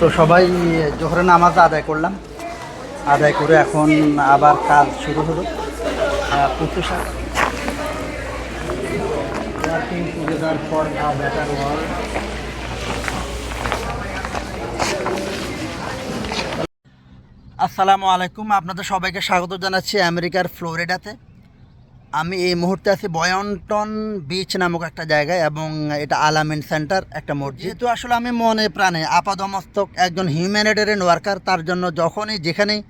তো সবাই জোহরে নামাজ আদায় করলাম। আদায় করে এখন আবার কাজ শুরু হলো। আসসালামু আলাইকুম। আপনাদের সবাইকে স্বাগত জানাচ্ছি আমেরিকার ফ্লোরিডাতে। আমি এই মুহূর্তে আছি বয়ন্টন বিচ নামক একটা জায়গায় এবং এটা আলামিন সেন্টার, একটা মসজিদ। যেহেতু আসলে আমি মনে প্রাণে আপাদমস্তক একজন হিউম্যানিটেরিয়ান ওয়ার্কার, তার জন্য যখনই যেখানেই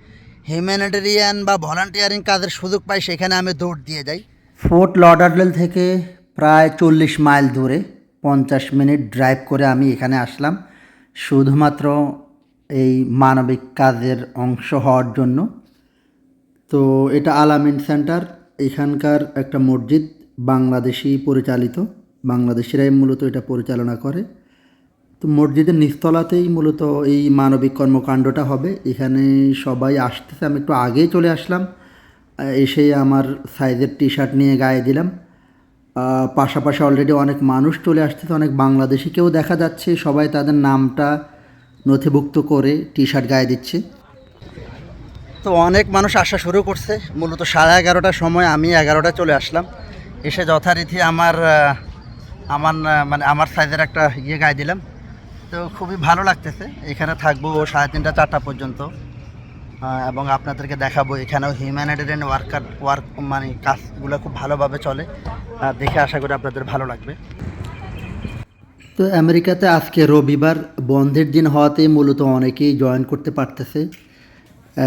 হিউম্যানিটেরিয়ান বা ভলান্টিয়ারিং কাজের সুযোগ পাই, সেখানে আমি দৌড় দিয়ে যাই। ফোর্ট লডারডেল থেকে প্রায় চল্লিশ মাইল দূরে পঞ্চাশ মিনিট ড্রাইভ করে আমি এখানে আসলাম। শুধুমাত্র এই মানবিক কাজের অংশ হওয়ার জন্য। তো এটা আলামিন সেন্টার এখানকার একটা মসজিদ বাংলাদেশি পরিচালিত। বাংলাদেশিরাই মূলত এটা পরিচালনা করে। তো মসজিদের নিচতলাতেই মূলত এই মানবিক কর্মকাণ্ডটা হবে। এখানে সবাই আসতেছে। আমি একটু আগেই চলে আসলাম। এসে আমার সাইজের টি শার্ট নিয়ে গায়ে দিলাম। পাশাপাশি অলরেডি অনেক মানুষ চলে আসতেছে। অনেক বাংলাদেশিকেও দেখা যাচ্ছে। সবাই তাদের নামটা নথিভুক্ত করে টি শার্ট গায়ে দিচ্ছে। তো অনেক মানুষ আসা শুরু করছে। মূলত সাড়ে এগারোটার সময় আমি এগারোটা চলে আসলাম। এসে যথারীতি আমার আমার মানে আমার সাইজের একটা ইয়ে গায়ে দিলাম। তো খুবই ভালো লাগতেছে। এখানে থাকব সাড়ে তিনটা, চারটা পর্যন্ত। এবং আপনাদেরকে দেখাবো এখানেও হিউম্যানিটেরিয়ান ওয়ার্কার ওয়ার্ক মানে কাজগুলো খুব ভালোভাবে চলে। দেখে আশা করি আপনাদের ভালো লাগবে। তো আমেরিকাতে আজকে রবিবার, বন্ধের দিন হওয়াতেই মূলত অনেকেই জয়েন করতে পারতেছে।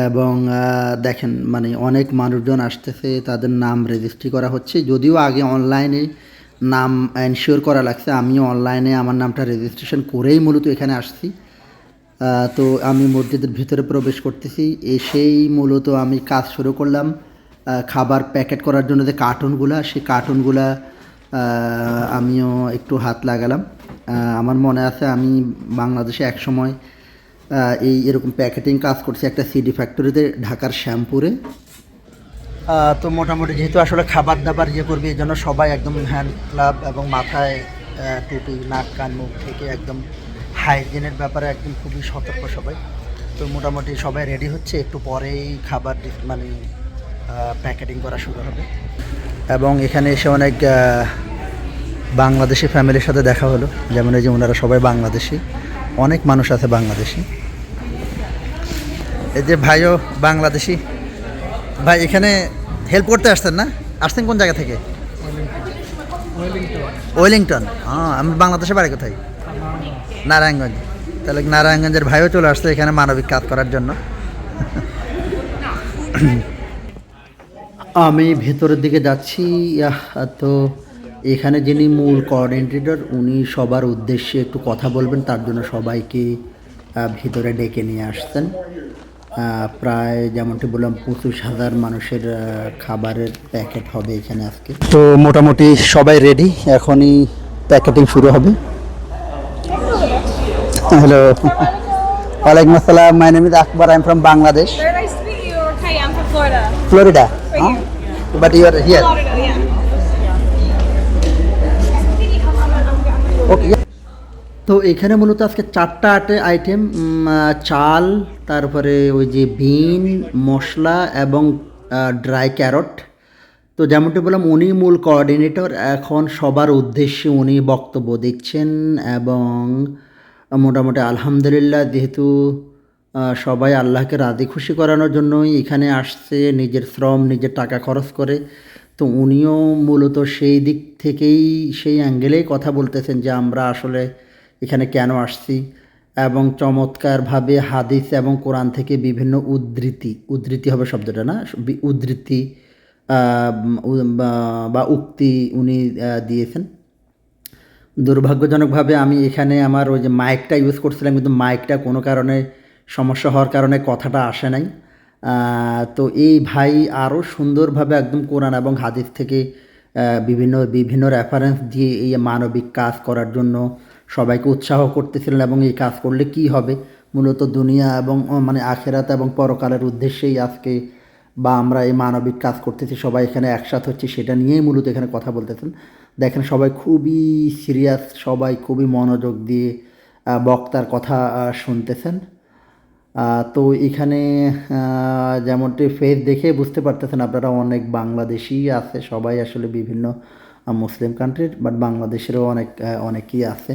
এবং দেখেন মানে অনেক মানুষজন আসতেছে তাদের নাম রেজিস্ট্রি করা হচ্ছে। যদিও আগে অনলাইনে নাম এনশিওর করা লাগছে আমিও অনলাইনে আমার নামটা রেজিস্ট্রেশন করেই মূলত এখানে আসছি। তো আমি মসজিদের ভিতরে প্রবেশ করতেছি এসেই মূলত আমি কাজ শুরু করলাম। খাবার প্যাকেট করার জন্য যে কার্টুনগুলা সেই কার্টুনগুলা আমিও একটু হাত লাগালাম। আমার মনে আছে আমি বাংলাদেশে এক সময় আহ, এই এরকম প্যাকেটিং কাজ করছি একটা সিডি ফ্যাক্টরিতে ঢাকার শ্যামপুরে। তো মোটামুটি যেহেতু আসলে খাবার দাবার ইয়ে করবে, এই জন্য সবাই একদম হ্যান্ড গ্লাভ এবং মাথায় টুপি, নাক, কান, মুখ থেকে একদম হাইজিনের ব্যাপারে একদম খুবই সতর্ক সবাই। তো মোটামুটি সবাই রেডি হচ্ছে, একটু পরেই খাবার মানে প্যাকেটিং করা শুরু হবে। এবং এখানে এসে অনেক বাংলাদেশি ফ্যামিলির সাথে দেখা হলো। যেমন এই যে ওনারা সবাই বাংলাদেশি। অনেক মানুষ আছে বাংলাদেশি। এই যে ভাইও বাংলাদেশি। ভাই, এখানে হেল্প করতে আসছেন না? আসছেন কোন জায়গা থেকে? ওয়েলিংটন। হ্যাঁ আমি বাংলাদেশে বাড়ি কোথায়? নারায়ণগঞ্জ। তাহলে নারায়ণগঞ্জের ভাইও চলে আসছে এখানে মানবিক কাজ করার জন্য। আমি ভেতরের দিকে যাচ্ছি। তো এখানে যিনি মূল কোঅর্ডিনেটর উনি সবার উদ্দেশ্যে একটু কথা বলবেন তার জন্য সবাইকে ভিতরে ডেকে নিয়ে আসছেন। আহ, প্রায় যেমনটি বললাম পঁচিশ হাজার মানুষের খাবারের প্যাকেট হবে এখানে আজকে। তো মোটামুটি সবাই রেডি এখনই প্যাকেটিং শুরু হবে। হ্যালো ওয়ালাইকুম আসসালাম my name is Akbar I am from Bangladesh you. Florida but you are here Florida, yeah. তো এখানে মূলত আজকে চারটা আটে আইটেম চাল, তারপরে ওই যে বিন, মশলা এবং ড্রাই ক্যারট তো যেমনটি বললাম, উনি মূল কোঅর্ডিনেটর এখন সবার উদ্দেশ্যে উনি বক্তব্য দিচ্ছেন এবং মোটামুটি আলহামদুলিল্লাহ, যেহেতু সবাই আল্লাহকে রাজি খুশি করানোর জন্যই এখানে আসছে, নিজের শ্রম, নিজের টাকা খরচ করে। তো উনিও মূলত সেই দিক থেকেই, সেই অ্যাঙ্গেলেই কথা বলতেছেন যে আমরা আসলে এখানে কেন আসছি? এবং চমৎকারভাবে হাদিস এবং কোরআন থেকে বিভিন্ন উদ্ধৃতি উদ্ধৃতি হবে শব্দটা না? উদ্ধৃতি বা- উক্তি উনি দিয়েছেন। দুর্ভাগ্যজনকভাবে আমি এখানে আমার ওই যে মাইকটা ইউজ করছিলাম, কিন্তু মাইকটা কোনো কারণে সমস্যা হওয়ার কারণে কথাটা আসে নাই। তো এই ভাই আরও সুন্দরভাবে একদম কোরআন এবং হাদিস থেকে বিভিন্ন বিভিন্ন রেফারেন্স দিয়ে এই মানবিক কাজ করার জন্য সবাইকে উৎসাহ করতেছিলেন এবং এই কাজ করলে কি হবে? মূলত দুনিয়া এবং মানে আখেরাত এবং পরকালের উদ্দেশ্যেই আজকে বা আমরা এই মানবিক কাজ করতেছি, সবাই এখানে একসাথে হচ্ছে, সেটা নিয়েই মূলত এখানে কথা বলতেছেন। দেখেন, সবাই খুবই সিরিয়াস সবাই খুবই মনোযোগ দিয়ে বক্তার কথা শুনতেছেন। তো এখানে যেমনটি ফেস দেখে বুঝতে পারতেছেন, আপনারা অনেক বাংলাদেশি আছে, সবাই আসলে বিভিন্ন মুসলিম কান্ট্রির বাট বাংলাদেশেরও অনেক অনেকেই আছে।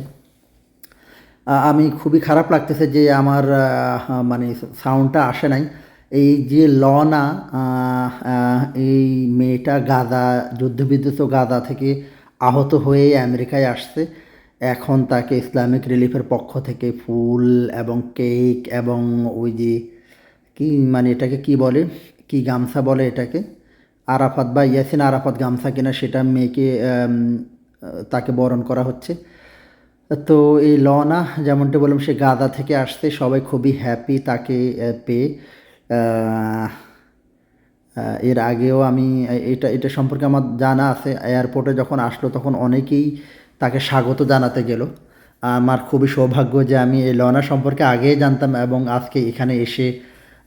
আমি খুবই খারাপ লাগতেছে যে আমার মানে সাউন্ডটা আসে নাই। এই যে লনা এই মেয়েটা গাদা যুদ্ধবিধ্বস্ত গাদা থেকে আহত হয়ে আমেরিকায় আসছে। এখন তাকে ইসলামিক রিলিফের পক্ষ থেকে ফুল এবং কেক এবং ওই যে কি মানে এটাকে কি বলে? কি গামছা বলে এটাকে? আরাফাত বা ইয়াসিন আরাফাত গামছা কিনা সেটা মেয়েকে তাকে বরণ করা হচ্ছে। তো এই লনা, যেমনটা বললাম, সে গাদা থেকে আসতে সবাই খুবই হ্যাপি তাকে পেয়ে। এর আগেও আমি এটা এটা সম্পর্কে আমার জানা আছে। এয়ারপোর্টে যখন আসলো, তখন অনেকেই তাকে স্বাগত জানাতে গেল। আমার খুবই সৌভাগ্য যে আমি এই লনা সম্পর্কে আগেই জানতাম এবং আজকে এখানে এসে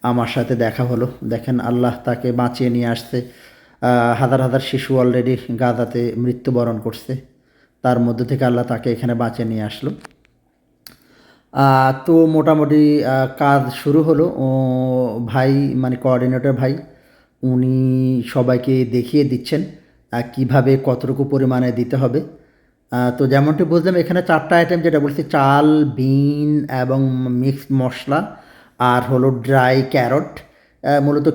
আমার সাথে দেখা হলো। দেখেন, আল্লাহ তাকে বাঁচিয়ে নিয়ে আসছে। হাজার হাজার শিশু অলরেডি গাদাতে মৃত্যুবরণ করছে। তার মধ্যে থেকে আল্লাহ তাকে এখানে বাঁচিয়ে নিয়ে আসলো। তো মোটামুটি কাজ শুরু হলো। ও ভাই মানে কোঅর্ডিনেটর ভাই, উনি সবাইকে দেখিয়ে দিচ্ছেন কীভাবে কতটুকু পরিমাণে দিতে হবে। তো যেমনটি বুঝলাম, এখানে চারটা আইটেম যেটা বলছি, চাল, বিন এবং মিক্সড মশলা আর হলো ড্রাই ক্যারট মূলত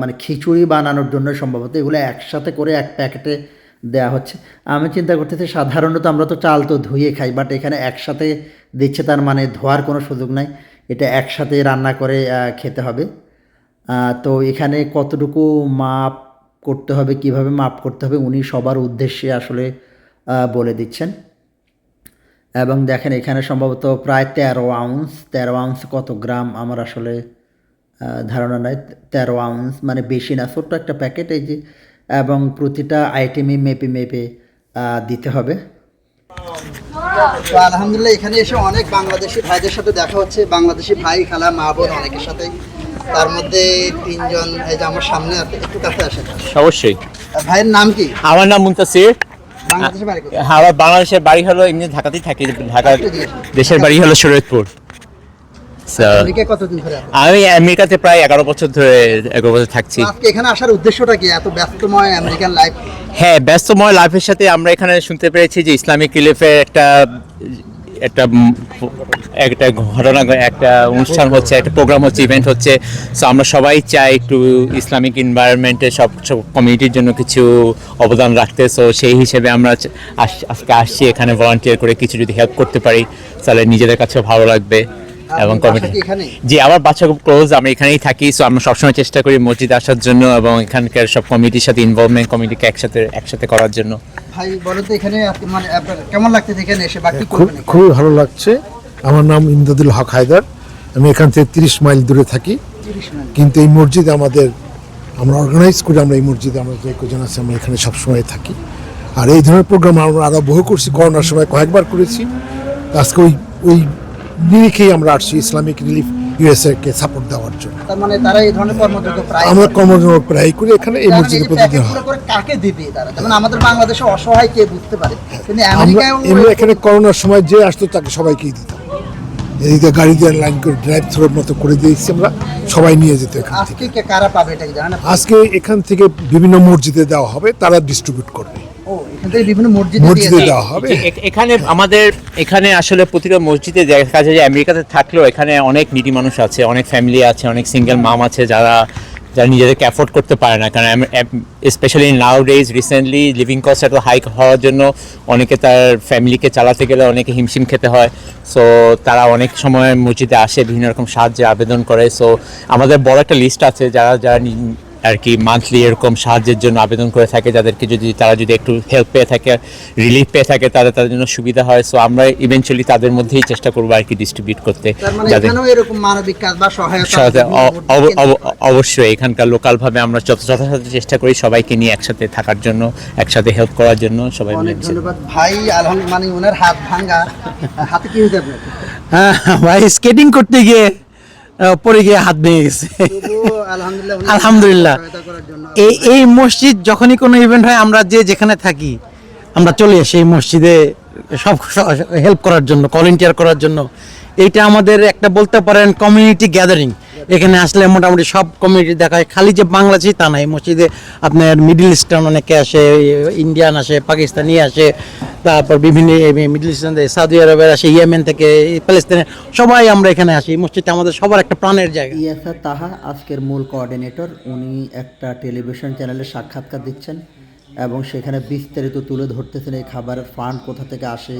মানে খিচুড়ি বানানোর জন্য সম্ভবত এগুলো একসাথে করে এক প্যাকেটে দেওয়া হচ্ছে। আমি চিন্তা করতেছি, সাধারণত আমরা তো চাল তো ধুয়ে খাই বাট এখানে একসাথে দিচ্ছে তার মানে ধোয়ার কোনো সুযোগ নাই। এটা একসাথে রান্না করে খেতে হবে। তো এখানে কতটুকু মাপ করতে হবে, কীভাবে মাপ করতে হবে, উনি সবার উদ্দেশ্যে আসলে বলে দিচ্ছেন। এবং দেখেন, এখানে সম্ভবত প্রায় তেরো আউন্স তেরো আউন্স কত গ্রাম আমার আসলে ধারণা নাই। তেরো আউন্স মানে বেশি না, ছোট্ট একটা প্যাকেট, এই যে এবং প্রতিটা আইটেমই মেপে মেপে দিতে হবে। তো আলহামদুলিল্লাহ এখানে এসে অনেক বাংলাদেশি ভাইদের সাথে দেখা হচ্ছে। বাংলাদেশি ভাই খালা মা বোন অনেকের সাথে। তার মধ্যে তিনজন এই যে আমার সামনে আছে একটু কাছে আসেন। অবশ্যই। ভাইয়ের নাম কি? আমার নাম মুন্তাসির। বাংলাদেশি বাড়ি কোথায়? হ্যাঁ, আমার বাংলাদেশের বাড়ি হলো এমনি ঢাকাতেই থাকি। ঢাকা দেশের বাড়ি হলো শরীয়তপুর So, আমেরিকায় কতদিন ধরে আছেন? আমি আমেরিকাতে প্রায় এগারো বছর ধরে এগারো বছর থাকছি। এখানে আসার উদ্দেশ্যটা কি? এত ব্যস্তময় আমেরিকান লাইফ হ্যাঁ ব্যস্তময় লাইফের সাথে আমরা এখানে শুনতে পেরেছি যে ইসলামিক রিলিফের একটা একটা একটা ঘটনা একটা অনুষ্ঠান হচ্ছে একটা প্রোগ্রাম হচ্ছে ইভেন্ট হচ্ছে। সো আমরা সবাই চাই একটু ইসলামিক এনভায়রনমেন্টে সব সব কমিউনিটির জন্য কিছু অবদান রাখতে। সো সেই হিসেবে আমরা আজকে আসছি এখানে ভলান্টিয়ার করে কিছু যদি হেল্প করতে পারি তাহলে নিজেদের কাছেও ভালো লাগবে। এবং কমিটি? জি আমার বাচ্চা খুব ক্লোজ আমি এখানেই থাকি সো আমরা সবসময় চেষ্টা করি মসজিদ আসার জন্য এবং এখানকার সব কমিটির সাথে ইনভলভমেন্ট কমিটিকে একসাথে একসাথে করার জন্য। ভাই বলো তো এখানে মানে কেমন লাগতেছে এখানে এসে বা কি খুব খুবই ভালো লাগছে। আমার নাম ইমদাদুল হক হায়দার। আমি এখান থেকে তিরিশ মাইল দূরে থাকি। কিন্তু এই মসজিদ আমাদের আমরা অর্গানাইজ করি আমরা এই মসজিদে আমরা যে কজন আছে আমরা এখানে সবসময় থাকি। আর এই ধরনের প্রোগ্রাম আমরা আরও বহু করছি করোনার সময় কয়েকবার করেছি। আজকে ওই ওই নিরিখেই আমরা আসছি ইসলামিক রিলিফ ইউএসএ কে সাপোর্ট দেওয়ার জন্য। তার মানে তারা এই ধরনের কর্মযোগ্য প্রায় আমরা। প্রায় করি এখানে এই তার মসজিদে প্রতিদিন হয়। কাকে দিবে তারা? যেমন আমাদের বাংলাদেশে অসহায় কে বুঝতে পারে? কিন্তু আমেরিকায় এমনি এখানে করোনার সময় যে আসতো তাকে সবাইকেই দিতাম। এদিকে গাড়ি দিয়ে লাইন করে ড্রাইভ থ্রোর মতো করে দিয়েছি আমরা সবাই নিয়ে যেত এখান থেকে। আজকে কারা পাবে এটা আজকে এখান থেকে বিভিন্ন মসজিদে দেওয়া হবে তারা ডিস্ট্রিবিউট করবে। এখান আমাদের এখানে আসলে প্রতিটা মসজিদে দেখা যায় যে আমেরিকাতে থাকলেও এখানে অনেক নিডি মানুষ আছে অনেক ফ্যামিলি আছে অনেক সিঙ্গেল মাম আছে যারা যারা নিজেদেরকে অ্যাফোর্ড করতে পারে না। কারণ specially nowadays recently living cost এত হাই হওয়ার জন্য অনেকে তার ফ্যামিলিকে চালাতে গেলে অনেকে হিমশিম খেতে হয়। সো তারা অনেক সময় মসজিদে আসে বিভিন্ন রকম সাহায্যে আবেদন করে। সো আমাদের বড় একটা লিস্ট আছে যারা যারা আর কি মান্থলি এরকম সাহায্যের জন্য আবেদন করে থাকে যাদেরকে যদি তারা যদি একটু হেল্প পেয়ে থাকে রিলিফ পেয়ে থাকে তাদের তাদের জন্য সুবিধা হয়। সো আমরা ইভেনচুয়ালি তাদের মধ্যেই চেষ্টা করব আর কি ডিস্ট্রিবিউট করতে। মানে। অবশ্যই এখানকার লোকালভাবে আমরা যত যথাযথ চেষ্টা করি সবাইকে নিয়ে একসাথে থাকার জন্য একসাথে হেল্প করার জন্য সবাই মিলে ভাই আলহামদুলিল্লাহ মানে ওনার হাত ভাঙ্গা হাতে কি হয়েছে আপনার? হ্যাঁ ভাই স্কেটিং করতে গিয়ে পড়ে গিয়ে হাত ভেঙে গেছে। আলহামদুলিল্লাহ এই এই মসজিদ যখনই কোনো ইভেন্ট হয় আমরা যে যেখানে থাকি আমরা চলে আসি এই মসজিদে সব হেল্প করার জন্য ভলেন্টিয়ার করার জন্য। এইটা আমাদের একটা বলতে পারেন কমিউনিটি গ্যাদারিং এখানে আসলে মোটামুটি সব কমিউনিটি দেখা হয় খালি যে বাংলাদেশি তা নাই, মসজিদে আপনার মিডিল ইস্টার্ন অনেকে আসে ইন্ডিয়ান আসে পাকিস্তানি আসে, তারপর বিভিন্ন মিডিল ইস্টার্ন সৌদি আরবের আসে ইয়েমেন থেকে প্যালেস্তানের সবাই আমরা এখানে আসি। মসজিদটা আমাদের সবার একটা প্রাণের জায়গা। ইয়াসার তাহা আজকের মূল কোঅর্ডিনেটর উনি একটা টেলিভিশন চ্যানেলে সাক্ষাৎকার দিচ্ছেন এবং সেখানে বিস্তারিত তুলে ধরতেছেন এই খাবারের ফান্ড কোথা থেকে আসে,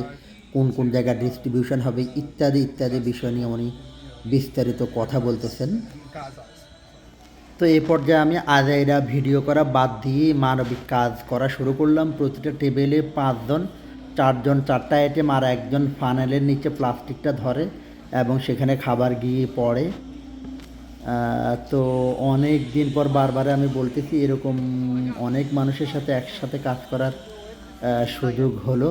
কোন কোন জায়গায় ডিস্ট্রিবিউশন হবে, ইত্যাদি ইত্যাদি বিষয় নিয়ে উনি বিস্তারিত কথা বলতেছেন। তো এই পর্যায়ে আমি আজাইরা ভিডিও করা বাদ দিয়ে মানবিক কাজ করা শুরু করলাম। প্রতিটা টেবিলে পাঁচজন, চারজন চারটা আইটেম আর একজন ফানেলের নিচে প্লাস্টিকটা ধরে এবং সেখানে খাবার গিয়ে পড়ে। তো অনেক দিন পর বারবার আমি বলতেছি, এরকম অনেক মানুষের সাথে একসাথে কাজ করার সুযোগ হলো।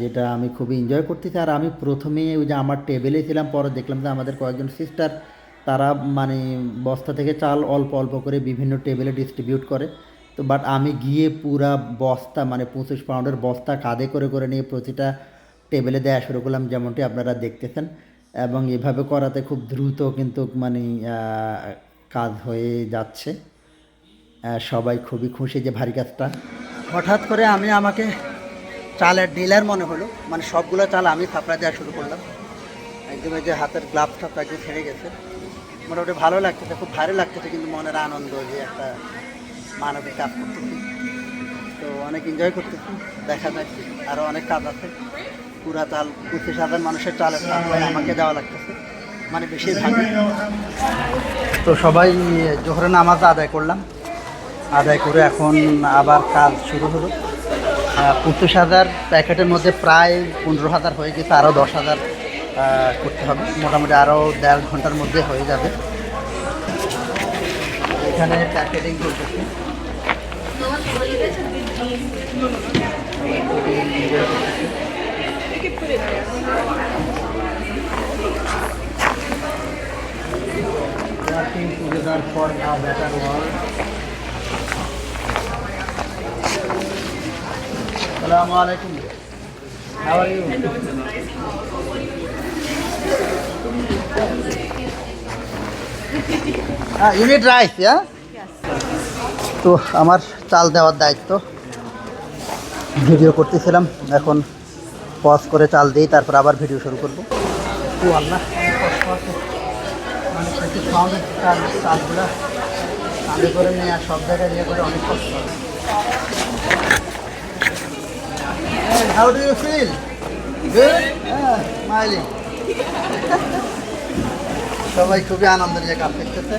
যেটা আমি খুবই এনজয় করতেছি। আর আমি প্রথমে ওই যে আমার টেবিলে ছিলাম, পরে দেখলাম যে আমাদের কয়েকজন সিস্টার তারা মানে বস্তা থেকে চাল অল্প অল্প করে বিভিন্ন টেবিলে ডিস্ট্রিবিউট করে। তো বাট আমি গিয়ে পুরা বস্তা মানে পঁচিশ পাউন্ডের বস্তা কাঁধে করে করে নিয়ে প্রতিটা টেবিলে দেওয়া শুরু করলাম, যেমনটি আপনারা দেখতেছেন। এবং এভাবে করাতে খুব দ্রুত কিন্তু মানে কাজ হয়ে যাচ্ছে। সবাই খুবই খুশি যে ভারী কাজটা। হঠাৎ করে আমি আমাকে চালের ডিলার মনে হলো। মানে সবগুলো চাল আমি থাপড়া দেওয়া শুরু করলাম। একদম এই যে হাতের গ্লাভ টাপটা একদম ছেড়ে গেছে। মোটামুটি ভালো লাগতেছে, খুব ভালো লাগতেছে, কিন্তু মনের আনন্দ যে একটা মানবিক কাজ করতেছি। তো অনেক এনজয় করতেছি, দেখা যায় আরও অনেক কাজ আছে। পুরা চাল, পঁচিশ হাজার মানুষের চালের সাপ্লাই আমাকে দেওয়া লাগতেছে। মানে বেশিরভাগই। তো সবাই জোহরে নামাজ আদায় করলাম। আদায় করে এখন আবার কাজ শুরু হলো। পঁচিশ হাজার প্যাকেটের মধ্যে প্রায় পনেরো হাজার হয়ে গেছে, আরও দশ হাজার করতে হবে। মোটামুটি আরও দেড় ঘণ্টার মধ্যে হয়ে যাবে। এখানে প্যাকেটিং করতেছে। Working. Alaikum. How are you? Ah, you need rice, yeah? তো আমার চাল দেওয়ার দায়িত্ব ভিডিও করতেছিলাম এখন পজ করে চাল দিই তারপর আবার ভিডিও শুরু করব ও আল্লাহ মানে চাল চালগুলো করে নিয়ে আর সব জায়গায় নিয়ে করে অনেক কষ্ট হয় how do you feel good smiling সবাই খুবই আনন্দের যে কাজ করতেছে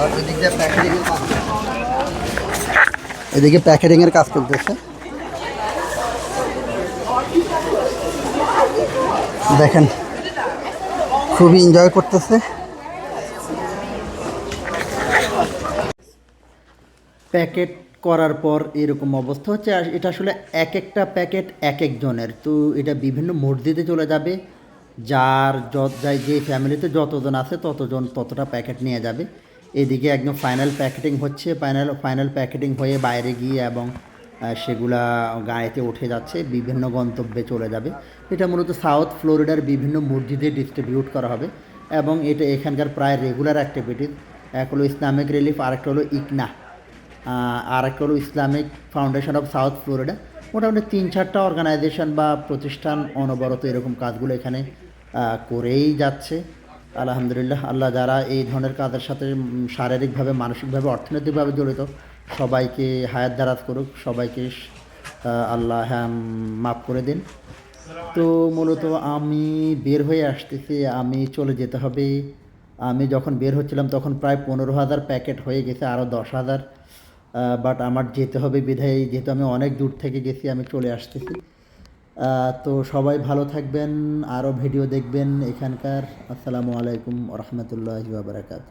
আর এদিক প্যাকেটিং এদিকে প্যাকেটিং এর কাজ করতেছে দেখেন, খুবই এনজয় করতেছে। প্যাকেট করার পর এরকম অবস্থা হচ্ছে। আর এটা আসলে এক একটা প্যাকেট এক একজনের। তো এটা বিভিন্ন মসজিদে চলে যাবে। যার যত যাই যে ফ্যামিলিতে যতজন আছে ততজন ততটা প্যাকেট নিয়ে যাবে। এদিকে একদম ফাইনাল প্যাকেটিং হচ্ছে। ফাইনাল ফাইনাল প্যাকেটিং হয়ে বাইরে গিয়ে এবং সেগুলা গাড়িতে উঠে যাচ্ছে। বিভিন্ন গন্তব্যে চলে যাবে। এটা মূলত সাউথ ফ্লোরিডার বিভিন্ন মসজিদে ডিস্ট্রিবিউট করা হবে। এবং এটা এখানকার প্রায় রেগুলার অ্যাক্টিভিটিস এক হলো ইসলামিক রিলিফ আরেকটা হলো ইকনা আর একটা হলো Islamic foundation of south Florida. মোটামুটি তিন চারটা অর্গানাইজেশন বা প্রতিষ্ঠান অনবরত এরকম কাজগুলো এখানে করেই যাচ্ছে। আলহামদুলিল্লাহ, আল্লাহ যারা এই ধরনের কাজের সাথে শারীরিকভাবে, মানসিকভাবে, অর্থনৈতিকভাবে জড়িত, সবাইকে হায়াত দারাজ করুক, সবাইকে আল্লাহ মাফ করে দিন। তো মূলত আমি বের হয়ে আসতেছি, আমি চলে যেতে হবে। আমি যখন বের হচ্ছিলাম, তখন প্রায় পনেরো হাজার প্যাকেট হয়ে গেছে আরও দশ হাজার। বাট আমার যেতে হবে বিধায়, যেহেতু আমি অনেক দূর থেকে গেছি, আমি চলে আসতেছি। তো সবাই ভালো থাকবেন, আরও ভিডিও দেখবেন এখানকার। আসসালামু আলাইকুম রহমতুল্লাহ বাবরাকাত